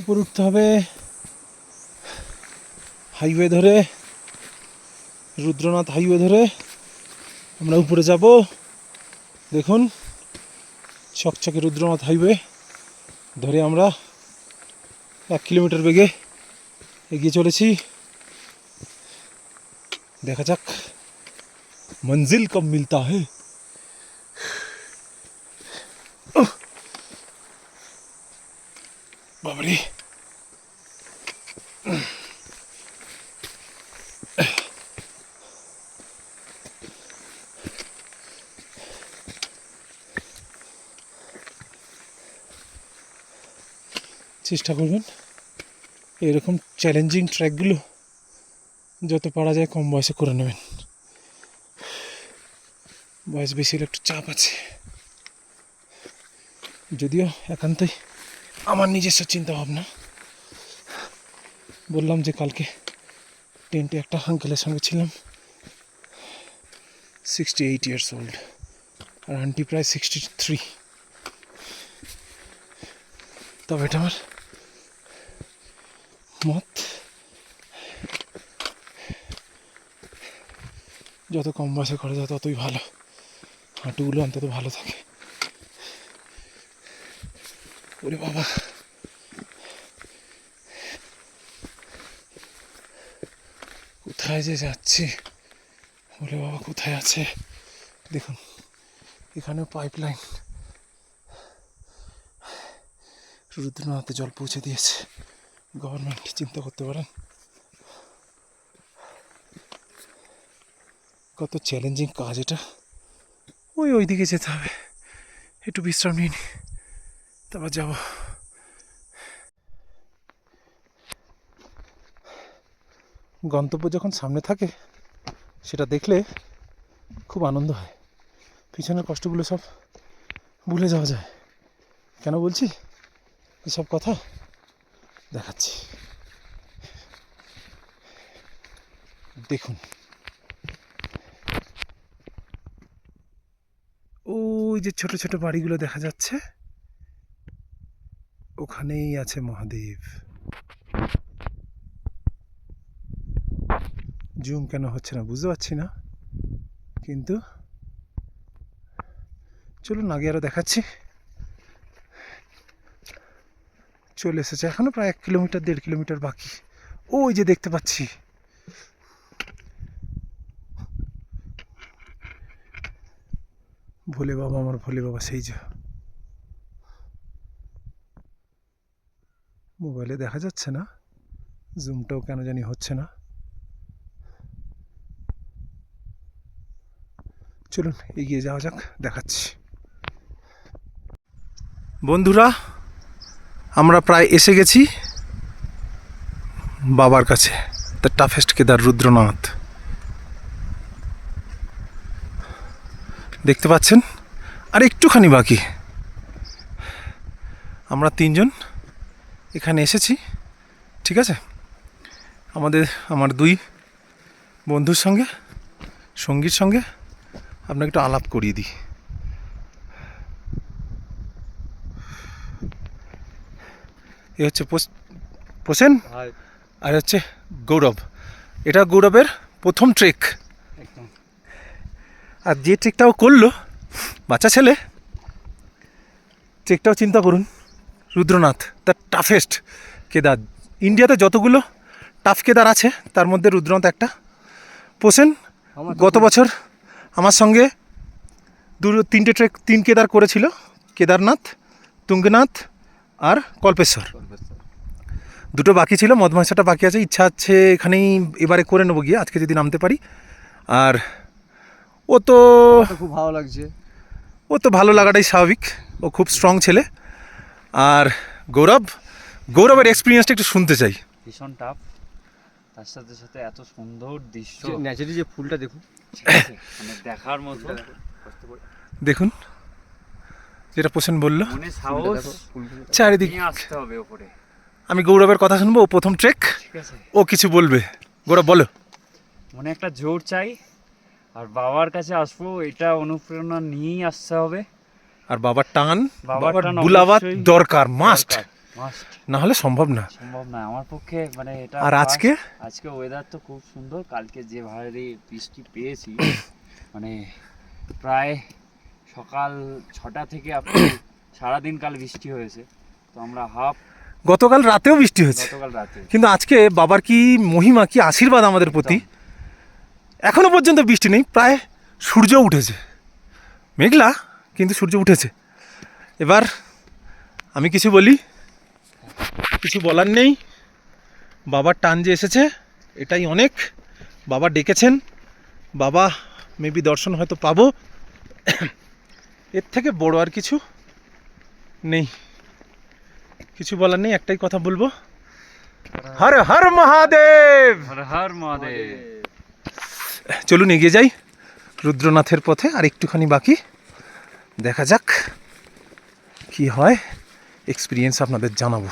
উপরে উঠতে হবে। হাইওয়ে ধরে, রুদ্রনাথ হাইওয়ে ধরে আমরা উপরে যাব। দেখুন চকচকে রুদ্রনাথ হাইওয়ে ধরে আমরা এক কিলোমিটার বেগে এগিয়ে চলেছি। দেখা যাক, মঞ্জিল কব মিলতা है বাবারে চেষ্টা করবেন। এরকম চ্যালেঞ্জিং ট্র্যাকগুলো যত পারা যায় কম বয়সে করে নেবেন। বয়স বেশি হলে একটু চাপ আছে। যদিও একান্তই আমার নিজস্ব চিন্তা ভাবনা বললাম যে কালকে টেন্টে একটা আঙ্কেলের সঙ্গে ছিলাম। সিক্সটি এইট ইয়ার্স ওল্ড আর আন্টি প্রায় সিক্সটি থ্রি তবে এটা আমার মত। যত কম বয়সে করা যায় ততই ভালো। হাঁটুগুলো অন্তত ভালো থাকে। ওরে বাবা। কোথায় যে যাচ্ছি? ওরে বাবা, কোথায় আছে? দেখুন, এখানেও পাইপ লাইন রুদ্রনাথে জল পৌঁছে দিয়েছে। গভর্নমেন্ট চিন্তা করতে পারেন। কত চ্যালেঞ্জিং কাজ এটা। ওই ওইদিকে যেতে হবে। একটু বিশ্রাম নিয়ে নি তারপর যাব গন্তব্য যখন সামনে থাকে, সেটা দেখলে খুব আনন্দ হয়। পিছনের কষ্টগুলো সব ভুলে যাওয়া যায়। কেন বলছি? এসব কথা দেখাচ্ছি। দেখুন। ওই যে ছোট ছোট বাড়িগুলো দেখা যাচ্ছে। ওখানেই আছে মহাদেব। জুম কেন হচ্ছে না বুঝতে পারছি না। কিন্তু চলুন আগে আরও দেখাচ্ছি। চলে এসেছে এখনও প্রায় এক কিলোমিটার, দেড় কিলোমিটার বাকি। ওই যে দেখতে পাচ্ছি। ভোলে বাবা, আমার ভোলে বাবা, সেই যে। মোবাইলে দেখা যাচ্ছে না। জুমটাও কেন জানি হচ্ছে না। চলুন এগিয়ে যাওয়া যাক, দেখাচ্ছি। বন্ধুরা, আমরা প্রায় এসে গেছি বাবার কাছে, দ্য টাফেস্ট কেদার রুদ্রনাথ। দেখতে পাচ্ছেন? আর একটুখানি বাকি। আমরা তিনজন এখানে এসেছি ঠিক আছে? আমাদের আমার দুই বন্ধুর সঙ্গে সঙ্গীর সঙ্গে আপনাকে একটু আলাপ করিয়ে দিই। এ হচ্ছে পোস- প্রসেন আর হচ্ছে গৌরব। এটা গৌরবের প্রথম ট্রেক। আর যে ট্রেকটাও করল বাচ্চা ছেলে ট্রেকটাও চিন্তা করুন। Rudranath the toughest Kedar. ইন্ডিয়াতে যতগুলো টাফ কেদার আছে তার মধ্যে রুদ্রনাথ একটা। পোষেন গত বছর আমার সঙ্গে দু তিনটে ট্রেক তিন কেদার করেছিল কেদারনাথ তুঙ্গনাথ আর কল্পেশ্বর। দুটো বাকি ছিল মদমাসাটা বাকি আছে ইচ্ছা আছে এখানেই এবারে করে নেব গিয়ে আজকে যদি নামতে পারি। আর ও তো তো খুব ভালো লাগছে। ও তো ভালো লাগাটাই স্বাভাবিক ও খুব স্ট্রং ছেলে। আর গৌরব গৌরবের এক্সপিরিয়েন্সটা একটু শুনতে চাই। ভীষণ টাফ তার সাথে সাথে এত সুন্দর দৃশ্য। ন্যাচারালি যে ফুলটা দেখুন। মানে দেখার মতো। দেখুন যেটা পোষণ বলল। মনে সাহস চারিদিক নিয়ে আসতে হবে ওপরে। আমি গৌরবের কথা শুনব ও প্রথম ট্রেক ও কিছু বলবে। গৌরব বলো। মনে একটা জোর চাই। আর বাবার কাছে আসব এটা অনুপ্রেরণা নিয়েই আসতে হবে। আর বাবার টান বাবার বুলাবার দরকার মাস্ট। না হলে সম্ভব না। সম্ভব না আমার পক্ষে মানে এটা আর আজকে? আজকে ওয়েদার তো খুব সুন্দর কালকে যে ভারী বৃষ্টি পেয়েছি মানে প্রায় সকাল ছটা থেকে আপনি সারাদিন কাল বৃষ্টি হয়েছে তো আমরা হাফ গতকাল রাতেও বৃষ্টি হয়েছে। গতকাল রাতে। কিন্তু আজকে বাবার কি মহিমা কি আশীর্বাদ আমাদের প্রতি? এখনও পর্যন্ত বৃষ্টি নেই প্রায় সূর্য উঠেছে। মেঘলা কিন্তু সূর্য উঠেছে। এবার আমি কিছু বলি। কিছু বলার নেই। বাবার টান যে এসেছে এটাই অনেক। বাবা ডেকেছেন। বাবা মেবি দর্শন হয়তো পাবো। এর থেকে বড় আর কিছু নেই। কিছু বলার নেই একটাই কথা বলব। হর হর মহাদেব! হর হর মহাদেব। চলুন এগিয়ে যাই। রুদ্রনাথের পথে আর একটুখানি বাকি। দেখা যাক কি হয়। এক্সপিরিয়েন্স আপনাদের জানাব।